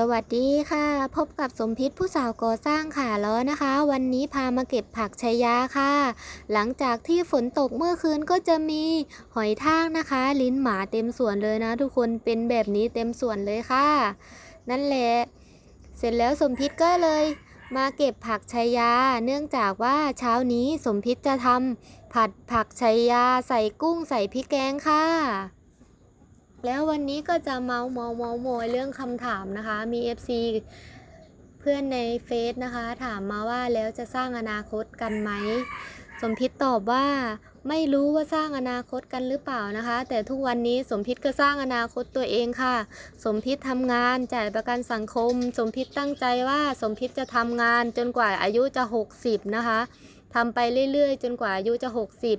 สวัสดีค่ะ พบกับสมพิษผู้สาวก่อสร้างค่ะแล้วนะคะ วันนี้พามาเก็บผักชายาค่ะ หลังจากที่ฝนตกเมื่อคืนก็จะมีหอยทากนะคะ ลิ้นหมาเต็มสวนเลยนะ ทุกคนเป็นแบบนี้เต็มสวนเลยค่ะ นั่นแหละ เสร็จแล้วสมพิษก็เลย มาเก็บผักชายา เนื่องจากว่าเช้านี้สมพิษจะทำผัดผักชายาใส่กุ้งใส่พริกแกงค่ะ แล้ววันนี้ก็จะเมาเมาเมาโมยเรื่องคำถามนะคะ มี FC เพื่อนในเฟซนะคะ ถามมาว่าแล้วจะสร้างอนาคตกันไหม สมพิษตอบว่าไม่รู้ว่าสร้างอนาคตกันหรือเปล่านะคะ แต่ทุกวันนี้สมพิษก็สร้างอนาคตตัวเองค่ะ สมพิษทำงานจ่ายประกันสังคม สมพิษตั้งใจว่าสมพิษจะทำงานจนกว่าอายุจะ 60 นะคะ ทำไปเรื่อยๆ จนกว่าอายุจะ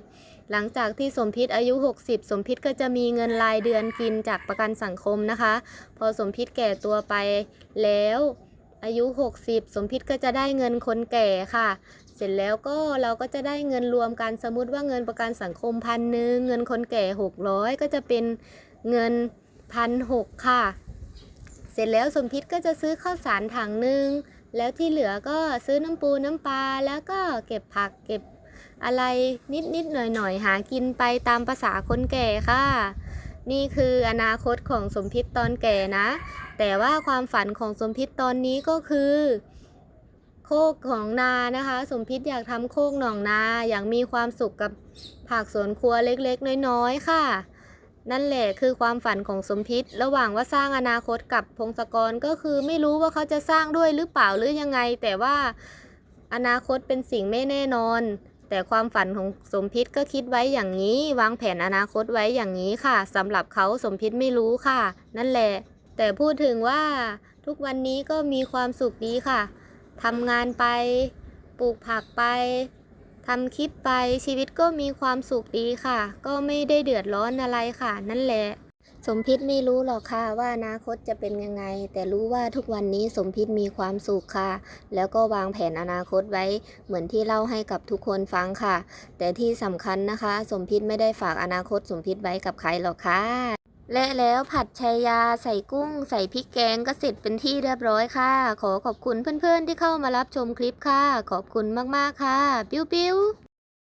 60 หลังจากที่สมพิษอายุ 60 สมพิษก็จะมีเงินรายเดือนกินจากประกันสังคมนะคะ พอสมพิษแก่ตัวไปแล้วอายุ 60 สมพิษก็จะได้เงินคนแก่ค่ะ เสร็จแล้วก็เราก็จะได้เงินรวมกันสมมติว่าเงินประกันสังคมพันหนึ่งเงินคนแก่ 600 ก็จะเป็นเงินพันหกค่ะ เสร็จแล้วสมพิษก็จะซื้อข้าวสารถังหนึ่ง แล้วที่เหลือก็ซื้อน้ำปูน้ำปลาแล้วก็เก็บผักเก็บอะไรนิดนิดหน่อยหน่อยหากินไปตามภาษาคนแก่ค่ะ นี่คืออนาคตของสมพิษตอนแก่นะ แต่ว่าความฝันของสมพิษตอนนี้ก็คือ โคกของนานะคะ สมพิษอยากทำโคกหนองนา อยากมีความสุขกับผักสวนครัวเล็กๆ น้อยๆค่ะ นั่นแหละคือความฝันของสมพิษระหว่างว่าสร้างอนาคตกับพงศกรก็คือไม่รู้ว่าเขาจะสร้างด้วยหรือเปล่าหรือยังไง แต่ว่าอนาคตเป็นสิ่งไม่แน่นอน แต่ความฝันของสมพิษก็คิดไว้อย่างนี้ วางแผนอนาคตไว้อย่างนี้ค่ะสำหรับเขาสมพิษไม่รู้ค่ะ นั่นแหละ แต่พูดถึงว่าทุกวันนี้ก็มีความสุขดีค่ะทำงานไป ปลูกผักไป ทำคลิปไปชีวิตก็มีความสุขดีค่ะ ก็ไม่ได้เดือดร้อนอะไรค่ะ นั่นแหละ สมพิษไม่รู้หรอกค่ะว่าอนาคตจะเป็นยังไง แต่รู้ว่าทุกวันนี้สมพิษมีความสุขค่ะ แล้วก็วางแผนอนาคตไว้ เหมือนที่เล่าให้กับทุกคนฟังค่ะ แต่ที่สำคัญนะคะ สมพิษไม่ได้ฝากอนาคตสมพิษไว้กับใครหรอกค่ะ และแล้วผัดชายาใส่กุ้ง ใส่พริกแกงก็เสร็จเป็นที่เรียบร้อยค่ะ ขอขอบคุณเพื่อนๆที่เข้ามารับชมคลิปค่ะ ขอบคุณมากๆค่ะ ปิ้วปิ้ว